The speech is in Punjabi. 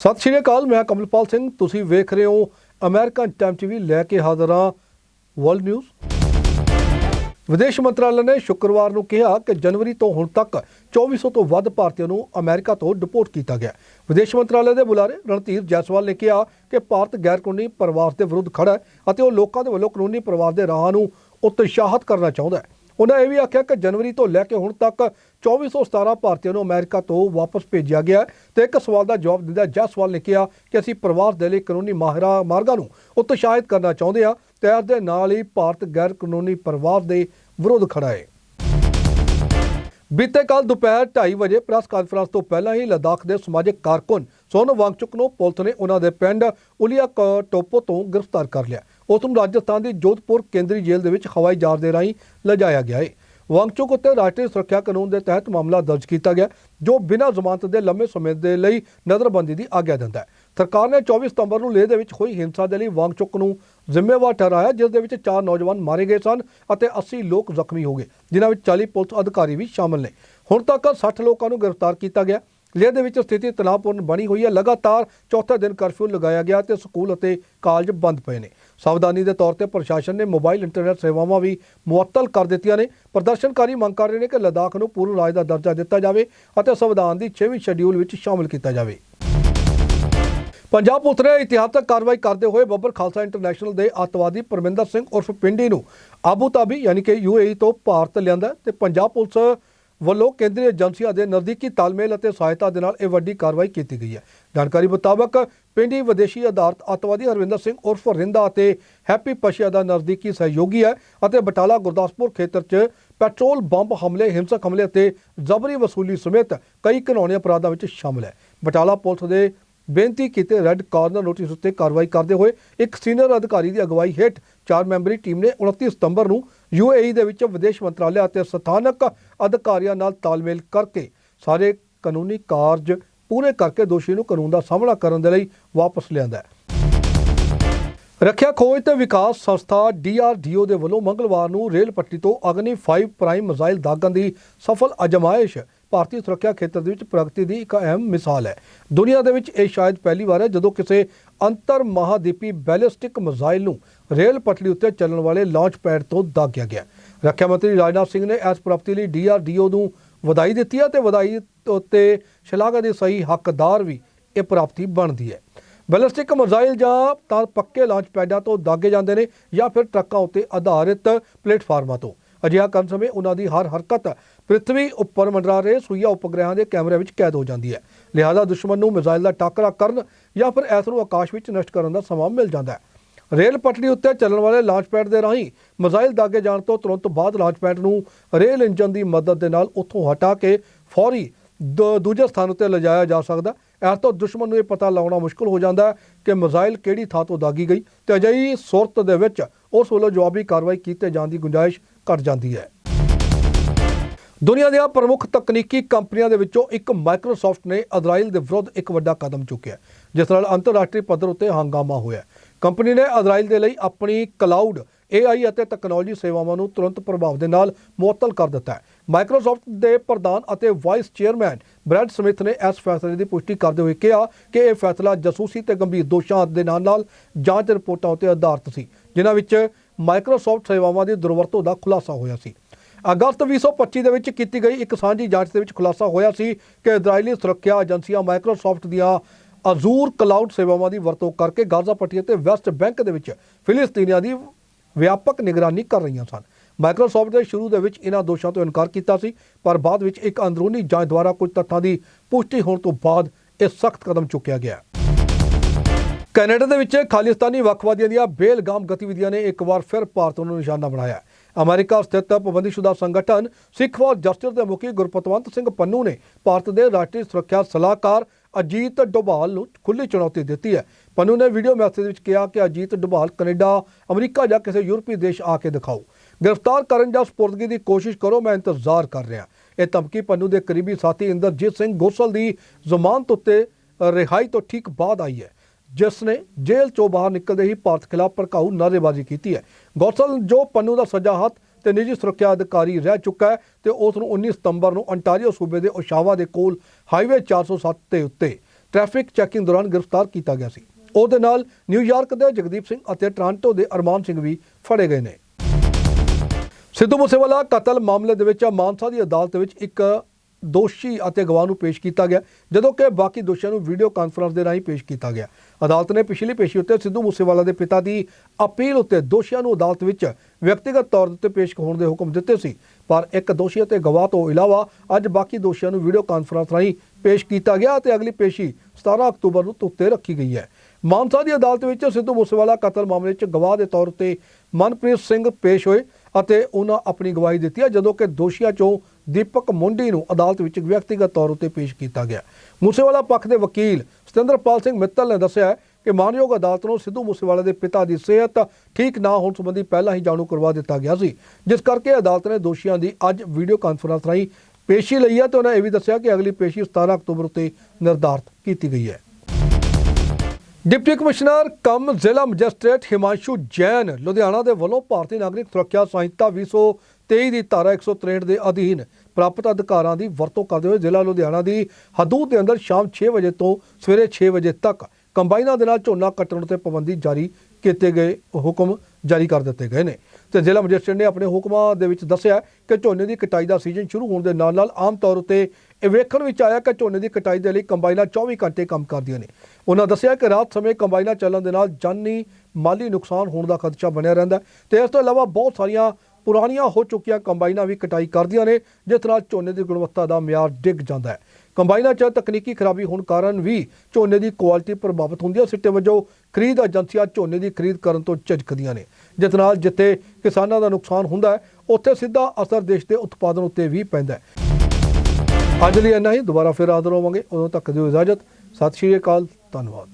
ਸਤਿ ਸ਼੍ਰੀ ਅਕਾਲ, ਮੈਂ ਕਮਲਪਾਲ ਸਿੰਘ। ਤੁਸੀਂ ਵੇਖ ਰਹੇ ਹੋ ਅਮਰੀਕਨ ਟਾਈਮ ਟੀਵੀ ਲੈ ਕੇ ਹਾਜ਼ਰ ਹਾਂ ਵਰਲਡ ਨਿਊਜ਼। ਵਿਦੇਸ਼ ਮੰਤਰਾਲੇ ਨੇ ਸ਼ੁੱਕਰਵਾਰ ਨੂੰ ਕਿਹਾ ਕਿ ਜਨਵਰੀ ਤੋਂ ਹੁਣ ਤੱਕ 2400 ਤੋਂ ਵੱਧ ਭਾਰਤੀਆਂ ਨੂੰ ਅਮਰੀਕਾ ਤੋਂ ਡਿਪੋਰਟ ਕੀਤਾ ਗਿਆ ਵਿਦੇਸ਼ ਮੰਤਰਾਲੇ ਦੇ ਬੁਲਾਰੇ ਰਣਧੀਰ ਜੈਸਵਾਲ ਨੇ ਕਿਹਾ ਕਿ ਭਾਰਤ ਗੈਰ ਕਾਨੂੰਨੀ ਪ੍ਰਵਾਸ ਦੇ ਵਿਰੁੱਧ ਖੜਾ ਹੈ ਅਤੇ ਉਹ ਲੋਕਾਂ ਦੇ ਵੱਲੋਂ ਕਾਨੂੰਨੀ ਪ੍ਰਵਾਸ ਦੇ ਰਾਹਾਂ ਨੂੰ ਉਤਸ਼ਾਹਿਤ ਕਰਨਾ ਚਾਹੁੰਦਾ ਹੈ। ਉਹਨਾਂ ਇਹ ਵੀ ਆਖਿਆ ਕਿ ਜਨਵਰੀ ਤੋਂ ਲੈ ਕੇ ਹੁਣ ਤੱਕ 2417 ਭਾਰਤੀਆਂ ਨੂੰ ਅਮਰੀਕਾ ਤੋਂ ਵਾਪਸ ਭੇਜਿਆ ਗਿਆ ਹੈ ਤੇ ਇੱਕ ਸਵਾਲ ਦਾ ਜਵਾਬ ਦਿੰਦਿਆਂ ਜੈਸਵਾਲ ਨੇ ਕਿਹਾ ਕਿ ਅਸੀਂ ਪ੍ਰਵਾਸ ਦੇ ਲਈ ਕਾਨੂੰਨੀ ਮਾਹਿਰਾਂ ਮਾਰਗਾਂ ਨੂੰ ਉਤਸ਼ਾਹਿਤ ਕਰਨਾ ਚਾਹੁੰਦੇ ਹਾਂ, ਤੇ ਇਸ ਦੇ ਨਾਲ ਹੀ ਭਾਰਤ ਗੈਰ ਕਾਨੂੰਨੀ ਪ੍ਰਵਾਸ ਦੇ ਵਿਰੁੱਧ ਖੜਾ ਹੈ। ਬੀਤੇ ਕੱਲ ਦੁਪਹਿਰ 2:30 ਵਜੇ ਪ੍ਰੈਸ ਕਾਨਫਰੰਸ ਤੋਂ ਪਹਿਲਾਂ ਹੀ ਲਦਾਖ ਦੇ ਸਮਾਜਿਕ ਕਾਰਕੁਨ ਸੋਨਮ ਵਾਂਗਚੁਕ ਨੂੰ ਪੁਲਿਸ ਨੇ ਉਹਨਾਂ ਦੇ ਪਿੰਡ ਉਲੀਆ ਟੋਪੋ ਤੋਂ ਗ੍ਰਿਫਤਾਰ ਕਰ ਲਿਆ। ਉਸ ਨੂੰ ਰਾਜਸਥਾਨ ਦੀ ਜੋਧਪੁਰ ਕੇਂਦਰੀ ਜੇਲ੍ਹ ਦੇ ਵਿੱਚ ਹਵਾਈ ਜਹਾਜ਼ ਦੇ ਰਾਹੀਂ ਲਿਜਾਇਆ ਗਿਆ ਹੈ ਵਾਂਗਚੁਕ ਉੱਤੇ ਰਾਸ਼ਟਰੀ ਸੁਰੱਖਿਆ ਕਾਨੂੰਨ ਦੇ ਤਹਿਤ ਮਾਮਲਾ ਦਰਜ ਕੀਤਾ ਗਿਆ, ਜੋ ਬਿਨਾਂ ਜ਼ਮਾਨਤ ਦੇ ਲੰਮੇ ਸਮੇਂ ਦੇ ਲਈ ਨਜ਼ਰਬੰਦੀ ਦੀ ਆਗਿਆ ਦਿੰਦਾ ਹੈ। ਸਰਕਾਰ ਨੇ 24 ਸਤੰਬਰ ਨੂੰ ਲੇਹ ਦੇ ਵਿੱਚ ਹੋਈ ਹਿੰਸਾ ਦੇ ਲਈ ਵਾਂਗਚੁਕ ਨੂੰ ਜ਼ਿੰਮੇਵਾਰ ਠਹਿਰਾਇਆ, ਜਿਸ ਦੇ ਵਿੱਚ ਚਾਰ ਨੌਜਵਾਨ ਮਾਰੇ ਗਏ ਸਨ ਅਤੇ 80 ਲੋਕ ਜ਼ਖਮੀ ਹੋ ਗਏ, ਜਿਨ੍ਹਾਂ ਵਿੱਚ 40 ਪੁਲਿਸ ਅਧਿਕਾਰੀ ਵੀ ਸ਼ਾਮਲ ਨੇ। ਹੁਣ ਤੱਕ 60 ਲੋਕਾਂ ਨੂੰ ਗ੍ਰਿਫਤਾਰ ਕੀਤਾ ਗਿਆ। ਲੇਹ ਦੇ ਵਿੱਚ ਸਥਿਤੀ ਤਣਾਅਪੂਰਨ ਬਣੀ ਹੋਈ ਹੈ। ਲਗਾਤਾਰ ਚੌਥੇ ਦਿਨ ਕਰਫਿਊ ਲਗਾਇਆ ਗਿਆ ਤੇ ਸਕੂਲ ਅਤੇ ਕਾਲਜ ਬੰਦ ਪਏ ਨੇ। ਸਾਵਧਾਨੀ ਦੇ ਤੌਰ ਤੇ ਪ੍ਰਸ਼ਾਸਨ ਨੇ ਮੋਬਾਈਲ ਇੰਟਰਨੈਟ ਸੇਵਾਵਾਂ ਵੀ ਮੁਅੱਤਲ ਕਰ ਦਿੱਤੀਆਂ ਨੇ। ਪ੍ਰਦਰਸ਼ਨਕਾਰੀ ਮੰਗ ਕਰ ਰਹੇ ਨੇ ਕਿ ਲਦਾਖ ਨੂੰ ਪੂਰਨ ਰਾਜ ਦਾ ਦਰਜਾ ਦਿੱਤਾ ਜਾਵੇ ਅਤੇ ਸੰਵਿਧਾਨ ਦੀ 6ਵੀਂ ਸ਼ੈਡਿਊਲ ਵਿੱਚ ਸ਼ਾਮਲ ਕੀਤਾ ਜਾਵੇ। ਪੰਜਾਬ ਪੁਲਿਸ ਨੇ ਇਤਿਹਾਸਕ ਕਾਰਵਾਈ ਕਰਦੇ ਹੋਏ ਬੱਬਰ ਖਾਲਸਾ ਇੰਟਰਨੈਸ਼ਨਲ ਦੇ ਅੱਤਵਾਦੀ ਪਰਮਿੰਦਰ ਸਿੰਘ ਉਰਫ ਪਿੰਡੀ ਨੂੰ ਆਬੂ ਧਾਬੀ ਯਾਨੀ ਕਿ ਯੂਏਈ ਤੋਂ ਭਾਰਤ ਲਿਆਂਦਾ ਤੇ ਪੰਜਾਬ ਪੁਲਿਸ ਵੱਲੋਂ ਕੇਂਦਰੀ ਏਜੰਸੀਆਂ ਦੇ ਨਜ਼ਦੀਕੀ ਤਾਲਮੇਲ ਅਤੇ ਸਹਾਇਤਾ ਦੇ ਨਾਲ ਇਹ ਵੱਡੀ ਕਾਰਵਾਈ ਕੀਤੀ ਗਈ ਹੈ। ਜਾਣਕਾਰੀ ਮੁਤਾਬਕ ਪਿੰਡੀ ਵਿਦੇਸ਼ੀ ਆਧਾਰਿਤ ਅੱਤਵਾਦੀ ਹਰਵਿੰਦਰ ਸਿੰਘ ਉਰਫ ਰਿੰਦਾ ਅਤੇ ਹੈਪੀ ਪਸ਼ੀਆ ਦਾ ਨਜ਼ਦੀਕੀ ਸਹਿਯੋਗੀ ਹੈ ਅਤੇ ਬਟਾਲਾ ਗੁਰਦਾਸਪੁਰ ਖੇਤਰ 'ਚ ਪੈਟਰੋਲ ਬੰਬ ਹਮਲੇ, ਹਿੰਸਕ ਹਮਲੇ ਅਤੇ ਜ਼ਬਰੀ ਵਸੂਲੀ ਸਮੇਤ ਕਈ ਘਿਨੌਣੇ ਅਪਰਾਧਾਂ ਵਿੱਚ ਸ਼ਾਮਲ ਹੈ। ਬਟਾਲਾ ਪੁਲਿਸ ਦੇ ਬੇਨਤੀ ਕੀਤੇ ਰੈੱਡ ਕਾਰਨਰ ਨੋਟਿਸ ਉੱਤੇ ਕਾਰਵਾਈ ਕਰਦੇ ਹੋਏ ਇੱਕ ਸੀਨੀਅਰ ਅਧਿਕਾਰੀ ਦੀ ਅਗਵਾਈ ਹੇਠ ਚਾਰ ਮੈਂਬਰੀ ਟੀਮ ਨੇ 29 ਸਤੰਬਰ ਨੂੰ ਯੂਏਈ ਦੇ ਵਿੱਚ ਵਿਦੇਸ਼ ਮੰਤਰਾਲੇ ਅਤੇ ਸਥਾਨਕ ਅਧਿਕਾਰੀਆਂ ਨਾਲ ਤਾਲਮੇਲ ਕਰਕੇ ਸਾਰੇ ਕਾਨੂੰਨੀ ਕਾਰਜ ਪੂਰੇ ਕਰਕੇ ਦੋਸ਼ੀ ਨੂੰ ਕਾਨੂੰਨ ਦਾ ਸਾਹਮਣਾ ਕਰਨ ਦੇ ਲਈ ਵਾਪਸ ਲਿਆਂਦਾ ਹੈ। ਰੱਖਿਆ ਖੋਜ ਤੇ ਵਿਕਾਸ ਸੰਸਥਾ DRDO ਦੇ ਵੱਲੋਂ ਮੰਗਲਵਾਰ ਨੂੰ ਰੇਲ ਪੱਟੀ ਤੋਂ ਅਗਨੀ 5 ਪ੍ਰਾਈਮ ਮਿਜ਼ਾਈਲ ਦਾਗਣ ਦੀ ਸਫਲ ਅਜਮਾਇਸ਼ ਭਾਰਤੀ ਸੁਰੱਖਿਆ ਖੇਤਰ ਦੇ ਵਿੱਚ ਪ੍ਰਗਤੀ ਦੀ ਇੱਕ ਅਹਿਮ ਮਿਸਾਲ ਹੈ। ਦੁਨੀਆ ਦੇ ਵਿੱਚ ਇਹ ਸ਼ਾਇਦ ਪਹਿਲੀ ਵਾਰ ਹੈ ਜਦੋਂ ਕਿਸੇ ਅੰਤਰ ਮਹਾਦੀਪੀ ਬੈਲਿਸਟਿਕ ਮਿਜ਼ਾਈਲ ਨੂੰ ਰੇਲ ਪਟੜੀ ਉੱਤੇ ਚੱਲਣ ਵਾਲੇ ਲਾਂਚ ਪੈਡ ਤੋਂ ਦਾਗਿਆ ਗਿਆ। ਰੱਖਿਆ ਮੰਤਰੀ ਰਾਜਨਾਥ ਸਿੰਘ ਨੇ ਇਸ ਪ੍ਰਾਪਤੀ ਲਈ DRDO ਨੂੰ ਵਧਾਈ ਦਿੱਤੀ ਹੈ ਤੇ ਵਧਾਈ ਉੱਤੇ ਸ਼ਲਾਘਾ ਦੇ ਸਹੀ ਹੱਕਦਾਰ ਵੀ ਇਹ ਪ੍ਰਾਪਤੀ ਬਣਦੀ ਹੈ। ਬੈਲਿਸਟਿਕ ਮਿਜ਼ਾਈਲ ਜਾਂ ਤਾਂ ਪੱਕੇ ਲਾਂਚ ਪੈਡਾਂ ਤੋਂ ਦਾਗੇ ਜਾਂਦੇ ਨੇ ਜਾਂ ਫਿਰ ਟਰੱਕਾਂ ਉੱਤੇ ਆਧਾਰਿਤ ਪਲੇਟਫਾਰਮਾਂ ਤੋਂ। ਅਜਿਹਾ ਕਰਨ ਸਮੇਂ ਉਹਨਾਂ ਦੀ ਹਰ ਹਰਕਤ ਪ੍ਰਿਥਵੀ ਉੱਪਰ ਮੰਡਰਾ ਰਹੇ ਸੂਈਆ ਉਪਗ੍ਰਹਿਾਂ ਦੇ ਕੈਮਰੇ ਵਿੱਚ ਕੈਦ ਹੋ ਜਾਂਦੀ ਹੈ। ਲਿਹਾਜ਼ਾ ਦੁਸ਼ਮਣ ਨੂੰ ਮਿਜ਼ਾਈਲ ਦਾ ਟਾਕਰਾ ਕਰਨ ਜਾਂ ਫਿਰ ਇਸ ਨੂੰ ਆਕਾਸ਼ ਵਿੱਚ ਨਸ਼ਟ ਕਰਨ ਦਾ ਸਮਾਂ ਮਿਲ ਜਾਂਦਾ ਹੈ। ਰੇਲ ਪਟੜੀ ਉੱਤੇ ਚੱਲਣ ਵਾਲੇ ਲਾਂਚ ਪੈਡ ਦੇ ਰਾਹੀਂ ਮਿਜ਼ਾਈਲ ਦਾਗੇ ਜਾਣ ਤੋਂ ਤੁਰੰਤ ਬਾਅਦ ਲਾਂਚ ਪੈਡ ਨੂੰ ਰੇਲ ਇੰਜਨ ਦੀ ਮਦਦ ਦੇ ਨਾਲ ਉੱਥੋਂ ਹਟਾ ਕੇ ਫੌਰੀ ਦ- ਦੂਜੇ ਸਥਾਨ ਉੱਤੇ ਲਿਜਾਇਆ ਜਾ ਸਕਦਾ ਇਸ ਤੋਂ ਦੁਸ਼ਮਣ ਨੂੰ ਇਹ ਪਤਾ ਲਾਉਣਾ ਮੁਸ਼ਕਲ ਹੋ ਜਾਂਦਾ ਕਿ ਮਿਜ਼ਾਈਲ ਕਿਹੜੀ ਥਾਂ ਤੋਂ ਦਾਗੀ ਗਈ ਤੇ ਅਜਿਹੀ ਸੂਰਤ ਦੇ ਵਿੱਚ ਉਸ ਵੱਲੋਂ ਜਵਾਬੀ ਕਾਰਵਾਈ ਕੀਤੇ ਜਾਣ ਦੀ ਗੁੰਜਾਇਸ਼ ਘਟ ਜਾਂਦੀ ਹੈ। ਦੁਨੀਆ ਦੀਆਂ ਪ੍ਰਮੁੱਖ ਤਕਨੀਕੀ ਕੰਪਨੀਆਂ ਦੇ ਵਿੱਚੋਂ ਇੱਕ ਮਾਈਕਰੋਸਾਫਟ ਨੇ ਅਜ਼ਰਾਈਲ ਦੇ ਵਿਰੁੱਧ ਇੱਕ ਵੱਡਾ ਕਦਮ ਚੁੱਕਿਆ ਜਿਸ ਨਾਲ ਅੰਤਰਰਾਸ਼ਟਰੀ ਪੱਧਰ ਉੱਤੇ ਹੰਗਾਮਾ ਹੋਇਆ ਕੰਪਨੀ ਨੇ ਇਜ਼ਰਾਈਲ ਦੇ ਲਈ ਆਪਣੀ ਕਲਾਊਡ AI ਅਤੇ ਟੈਕਨੋਲੋਜੀ ਸੇਵਾਵਾਂ ਨੂੰ ਤੁਰੰਤ ਪ੍ਰਭਾਵ ਦੇ ਨਾਲ ਮੁਅੱਤਲ ਕਰ ਦਿੱਤਾ ਹੈ। ਮਾਈਕਰੋਸਾਫਟ ਦੇ ਪ੍ਰਧਾਨ ਅਤੇ ਵਾਈਸ ਚੇਅਰਮੈਨ ਬ੍ਰੈਡ ਸਮਿਥ ਨੇ ਇਸ ਫੈਸਲੇ ਦੀ ਪੁਸ਼ਟੀ ਕਰਦੇ ਹੋਏ ਕਿਹਾ ਕਿ ਇਹ ਫੈਸਲਾ ਜਸੂਸੀ ਤੇ ਗੰਭੀਰ ਦੋਸ਼ਾਂ ਦੇ ਨਾਲ ਨਾਲ ਜਾਂਚ ਰਿਪੋਰਟਾਂ ਉੱਤੇ ਆਧਾਰਿਤ ਸੀ, ਜਿਨ੍ਹਾਂ ਵਿੱਚ ਮਾਈਕਰੋਸਾਫਟ ਸੇਵਾਵਾਂ ਦੀ ਦੁਰਵਰਤੋਂ ਦਾ ਖੁਲਾਸਾ ਹੋਇਆ ਸੀ। ਅਗਸਤ 2025 ਦੇ ਵਿੱਚ ਕੀਤੀ ਗਈ ਇੱਕ ਸਾਂਝੀ ਜਾਂਚ ਦੇ ਵਿੱਚ ਖੁਲਾਸਾ ਹੋਇਆ ਸੀ ਕਿ ਇਜ਼ਰਾਈਲੀ ਸੁਰੱਖਿਆ ਏਜੰਸੀਆਂ ਮਾਈਕਰੋਸਾਫਟ ਦੀਆਂ ਅਜ਼ੂਰ ਕਲਾਊਡ ਸੇਵਾਵਾਂ ਦੀ ਵਰਤੋਂ ਕਰਕੇ ਗਾਜ਼ਾ ਪੱਟੀ ਅਤੇ ਵੈਸਟ ਬੈਂਕ ਦੇ ਵਿੱਚ ਫਿਲਿਸਤੀਨੀਆਂ ਦੀ ਵਿਆਪਕ ਨਿਗਰਾਨੀ ਕਰ ਰਹੀਆਂ ਸਨ। ਮਾਈਕਰੋਸਾਫਟ ਨੇ ਸ਼ੁਰੂ ਦੇ ਵਿੱਚ ਇਹਨਾਂ ਦੋਸ਼ਾਂ ਤੋਂ ਇਨਕਾਰ ਕੀਤਾ ਸੀ, ਪਰ ਬਾਅਦ ਵਿੱਚ ਇੱਕ ਅੰਦਰੂਨੀ ਜਾਂਚ ਦੁਆਰਾ ਕੁਝ ਤੱਥਾਂ ਦੀ ਪੁਸ਼ਟੀ ਹੋਣ ਤੋਂ ਬਾਅਦ ਇਹ ਸਖਤ ਕਦਮ ਚੁੱਕਿਆ ਗਿਆ। ਕੈਨੇਡਾ ਦੇ ਵਿੱਚ ਖਾਲਿਸਤਾਨੀ ਵੱਖਵਾਦੀਆਂ ਦੀਆਂ ਬੇਲਗਾਮ ਗਤੀਵਿਧੀਆਂ ਨੇ ਇੱਕ ਵਾਰ ਫਿਰ ਭਾਰਤ ਨੂੰ ਨਿਸ਼ਾਨਾ ਬਣਾਇਆ ਹੈ। ਅਮਰੀਕਾ ਸਥਿਤ ਪਾਬੰਦੀਸ਼ੁਦਾ ਸੰਗਠਨ ਸਿੱਖ ਫਾਰ ਜਸਟਿਸ ਦੇ ਮੁਖੀ ਗੁਰਪਤਵੰਤ ਸਿੰਘ ਪੰਨੂ ਨੇ ਭਾਰਤ ਦੇ ਰਾਸ਼ਟਰੀ ਸੁਰੱਖਿਆ ਸਲਾਹਕਾਰ ਅਜੀਤ ਡੋਭਾਲ ਨੂੰ ਖੁੱਲੀ ਚੁਣੌਤੀ ਦਿੱਤੀ ਹੈ। ਪੰਨੂ ਨੇ ਵੀਡੀਓ ਮੈਸੇਜ ਵਿੱਚ ਕਿਹਾ ਕਿ ਅਜੀਤ ਡੋਭਾਲ ਕੈਨੇਡਾ, ਅਮਰੀਕਾ ਜਾਂ ਕਿਸੇ ਯੂਰਪੀ ਦੇਸ਼ ਆ ਕੇ ਦਿਖਾਓ। ਗ੍ਰਿਫਤਾਰ ਕਰਨ ਜਾਂ ਸਪੁਰਦਗੀ ਦੀ ਕੋਸ਼ਿਸ਼ ਕਰੋ, ਮੈਂ ਇੰਤਜ਼ਾਰ ਕਰ ਰਿਹਾ ਇਹ ਧਮਕੀ ਪੰਨੂ ਦੇ ਕਰੀਬੀ ਸਾਥੀ ਇੰਦਰਜੀਤ ਸਿੰਘ ਗੋਸਲ ਦੀ ਜ਼ਮਾਨਤ ਉੱਤੇ ਰਿਹਾਈ ਤੋਂ ਠੀਕ ਬਾਅਦ ਆਈ ਹੈ। ਜਿਸ ਨੇ ਜੇਲ੍ਹ ਚੋਂ ਬਾਹਰ ਨਿਕਲਦੇ ਹੀ ਭਾਰਤ ਖਿਲਾਫ ਭੜਕਾਊ ਨਾਅਰੇਬਾਜ਼ੀ ਕੀਤੀ ਹੈ। ਗੌਸਲ, ਜੋ ਪੰਨੂ ਦਾ ਸੱਜਾ ਹੱਥ ਤੇ ਨਿੱਜੀ ਸੁਰੱਖਿਆ ਅਧਿਕਾਰੀ ਰਹਿ ਚੁੱਕਾ ਹੈ ਤੇ ਉਸ ਨੂੰ 19 ਸਤੰਬਰ ਨੂੰ ਅੰਟਾਰੀਓ ਸੂਬੇ ਦੇ ਓਸ਼ਾਵਾ ਦੇ ਕੋਲ ਹਾਈਵੇ 407 ਦੇ ਉੱਤੇ ਟ੍ਰੈਫਿਕ ਚੈਕਿੰਗ ਦੌਰਾਨ ਗ੍ਰਿਫਤਾਰ ਕੀਤਾ ਗਿਆ ਸੀ। ਉਹਦੇ ਨਾਲ ਨਿਊਯਾਰਕ ਦੇ ਜਗਦੀਪ ਸਿੰਘ ਅਤੇ ਟ੍ਰਾਂਟੋ ਦੇ ਅਰਮਾਨ ਸਿੰਘ ਵੀ ਫੜੇ ਗਏ ਨੇ। ਸਿੱਧੂ ਮੂਸੇਵਾਲਾ ਕਤਲ ਮਾਮਲੇ ਦੇ ਵਿੱਚ ਮਾਨਸਾ ਦੀ ਅਦਾਲਤ ਵਿੱਚ ਇੱਕ ਦੋਸ਼ੀ ਅਤੇ ਗਵਾਹ ਨੂੰ ਪੇਸ਼ ਕੀਤਾ ਗਿਆ, ਜਦੋਂ ਕਿ ਬਾਕੀ ਦੋਸ਼ੀਆਂ ਨੂੰ ਵੀਡੀਓ ਕਾਨਫਰੰਸ ਦੇ ਰਾਹੀਂ ਪੇਸ਼ ਕੀਤਾ ਗਿਆ। ਅਦਾਲਤ ਨੇ ਪਿਛਲੀ ਪੇਸ਼ੀ ਉੱਤੇ ਸਿੱਧੂ ਮੂਸੇਵਾਲਾ ਦੇ ਪਿਤਾ ਦੀ ਅਪੀਲ ਉੱਤੇ ਦੋਸ਼ੀਆਂ ਨੂੰ ਅਦਾਲਤ ਵਿੱਚ ਵਿਅਕਤੀਗਤ ਤੌਰ ਉੱਤੇ ਪੇਸ਼ ਹੋਣ ਦੇ ਹੁਕਮ ਦਿੱਤੇ ਸੀ। ਪਰ ਇੱਕ ਦੋਸ਼ੀ ਅਤੇ ਗਵਾਹ ਤੋਂ ਇਲਾਵਾ ਅੱਜ ਬਾਕੀ ਦੋਸ਼ੀਆਂ ਨੂੰ ਵੀਡੀਓ ਕਾਨਫਰੰਸ ਰਾਹੀਂ ਪੇਸ਼ ਕੀਤਾ ਗਿਆ ਅਤੇ ਅਗਲੀ ਪੇਸ਼ੀ 17 ਅਕਤੂਬਰ ਨੂੰ ਉੱਤੇ ਰੱਖੀ ਗਈ ਹੈ। ਮਾਨਸਾ ਦੀ ਅਦਾਲਤ ਵਿੱਚ ਸਿੱਧੂ ਮੂਸੇਵਾਲਾ ਕਤਲ ਮਾਮਲੇ 'ਚ ਗਵਾਹ ਦੇ ਤੌਰ ਉੱਤੇ ਮਨਪ੍ਰੀਤ ਸਿੰਘ ਪੇਸ਼ ਹੋਏ ਅਤੇ ਉਹਨਾਂ ਆਪਣੀ ਗਵਾਹੀ ਦਿੱਤੀ ਹੈ, ਜਦੋਂ ਕਿ ਦੋਸ਼ੀਆਂ 'ਚੋਂ ਦੀਪਕ ਮੁੰਡੀ ਨੂੰ ਅਦਾਲਤ ਵਿੱਚ ਵਿਅਕਤੀਗਤ ਤੌਰ ਉੱਤੇ ਪੇਸ਼ ਕੀਤਾ ਗਿਆ। ਮੂਸੇਵਾਲਾ ਪੱਖ ਦੇ ਵਕੀਲ ਸਤਿੰਦਰਪਾਲ ਸਿੰਘ ਮਿੱਤਲ ਨੇ ਦੱਸਿਆ ਕਿ ਮਾਨਯੋਗ ਅਦਾਲਤ ਨੂੰ ਸਿੱਧੂ ਮੂਸੇਵਾਲਾ ਦੇ ਪਿਤਾ ਦੀ ਸਿਹਤ ਠੀਕ ਨਾ ਹੋਣ ਸੰਬੰਧੀ ਪਹਿਲਾਂ ਹੀ ਜਾਣੂ ਕਰਵਾ ਦਿੱਤਾ ਗਿਆ ਸੀ। ਜਿਸ ਕਰਕੇ ਅਦਾਲਤ ਨੇ ਦੋਸ਼ੀਆਂ ਦੀ ਅੱਜ ਵੀਡੀਓ ਕਾਨਫਰੰਸ ਰਾਹੀਂ ਪੇਸ਼ੀ ਲਈ ਹੈ ਤੇ ਉਹਨਾਂ ਇਹ ਵੀ ਦੱਸਿਆ ਕਿ ਅਗਲੀ ਪੇਸ਼ੀ 17 ਅਕਤੂਬਰ ਉੱਤੇ ਨਿਰਧਾਰਤ ਕੀਤੀ ਗਈ ਹੈ। ਡਿਪਟੀ ਕਮਿਸ਼ਨਰ ਕਮ ਜ਼ਿਲ੍ਹਾ ਮੈਜਿਸਟ੍ਰੇਟ ਹਿਮਾਂਸ਼ੂ ਜੈਨ ਲੁਧਿਆਣਾ ਦੇ ਵੱਲੋਂ ਭਾਰਤੀ ਨਾਗਰਿਕ ਸੁਰੱਖਿਆ ਸੰਹਿਤਾ 2023 ਦੀ ਧਾਰਾ 163 ਦੇ ਅਧੀਨ ਪ੍ਰਾਪਤ ਅਧਿਕਾਰਾਂ ਦੀ ਵਰਤੋਂ ਕਰਦੇ ਹੋਏ ਜ਼ਿਲ੍ਹਾ ਲੁਧਿਆਣਾ ਦੀ ਹਦੂਦ ਦੇ ਅੰਦਰ ਸ਼ਾਮ 6 ਵਜੇ ਤੋਂ ਸਵੇਰੇ 6 ਵਜੇ ਤੱਕ ਕੰਬਾਈਨਾਂ ਦੇ ਨਾਲ ਝੋਨਾ ਕੱਟਣ 'ਤੇ ਪਾਬੰਦੀ ਜਾਰੀ ਕੀਤੇ ਗਏ, ਹੁਕਮ ਜਾਰੀ ਕਰ ਦਿੱਤੇ ਗਏ ਨੇ। ਤੇ ਜ਼ਿਲ੍ਹਾ ਮੈਜਿਸਟ੍ਰੇਟ ਨੇ ਆਪਣੇ ਹੁਕਮਾਂ ਦੇ ਵਿੱਚ ਦੱਸਿਆ ਕਿ ਝੋਨੇ ਦੀ ਕਟਾਈ ਦਾ ਸੀਜ਼ਨ ਸ਼ੁਰੂ ਹੋਣ ਦੇ ਨਾਲ ਨਾਲ ਆਮ ਤੌਰ ਉੱਤੇ ਇਹ ਵੇਖਣ ਵਿੱਚ ਆਇਆ ਕਿ ਝੋਨੇ ਦੀ ਕਟਾਈ ਦੇ ਲਈ ਕੰਬਾਈਨਾਂ 24 ਘੰਟੇ ਕੰਮ ਕਰਦੀਆਂ ਨੇ। ਉਹਨਾਂ ਦੱਸਿਆ ਕਿ ਰਾਤ ਸਮੇਂ ਕੰਬਾਈਨਾਂ ਚੱਲਣ ਦੇ ਨਾਲ ਜਾਨੀ ਮਾਲੀ ਨੁਕਸਾਨ ਹੋਣ ਦਾ ਖਦਸ਼ਾ ਬਣਿਆ ਰਹਿੰਦਾ ਹੈ ਤੇ ਇਸ ਤੋਂ ਇਲਾਵਾ ਬਹੁਤ ਸਾਰੀਆਂ ਪੁਰਾਣੀਆਂ ਹੋ ਚੁੱਕੀਆਂ ਕੰਬਾਈਨਾਂ ਵੀ ਕਟਾਈ ਕਰਦੀਆਂ ਨੇ, ਜਿਸ ਨਾਲ ਝੋਨੇ ਦੀ ਗੁਣਵੱਤਾ ਦਾ ਮਿਆਰ ਡਿੱਗ ਜਾਂਦਾ ਹੈ। ਕੰਬਾਈਨਾਂ 'ਚ ਤਕਨੀਕੀ ਖਰਾਬੀ ਹੋਣ ਕਾਰਨ ਵੀ ਝੋਨੇ ਦੀ ਕੁਆਲਿਟੀ ਪ੍ਰਭਾਵਿਤ ਹੁੰਦੀ ਹੈ ਸਿੱਟੇ ਵਜੋਂ ਖਰੀਦ ਏਜੰਸੀਆਂ ਝੋਨੇ ਦੀ ਖਰੀਦ ਕਰਨ ਤੋਂ ਝਿਜਕਦੀਆਂ ਨੇ। ਜਿਸ ਨਾਲ ਜਿੱਥੇ ਕਿਸਾਨਾਂ ਦਾ ਨੁਕਸਾਨ ਹੁੰਦਾ ਹੈ, ਉੱਥੇ ਸਿੱਧਾ ਅਸਰ ਦੇਸ਼ ਦੇ ਉਤਪਾਦਨ ਉੱਤੇ ਵੀ ਪੈਂਦਾ ਹੈ। ਅੱਜ ਲਈ ਇੰਨਾ ਹੀ, ਦੁਬਾਰਾ ਫਿਰ ਹਾਜ਼ਰ ਹੋਵਾਂਗੇ। ਉਦੋਂ ਤੱਕ ਦਿਓ ਇਜਾਜ਼ਤ। ਸਤਿ ਸ਼੍ਰੀ ਅਕਾਲ। ਧੰਨਵਾਦ।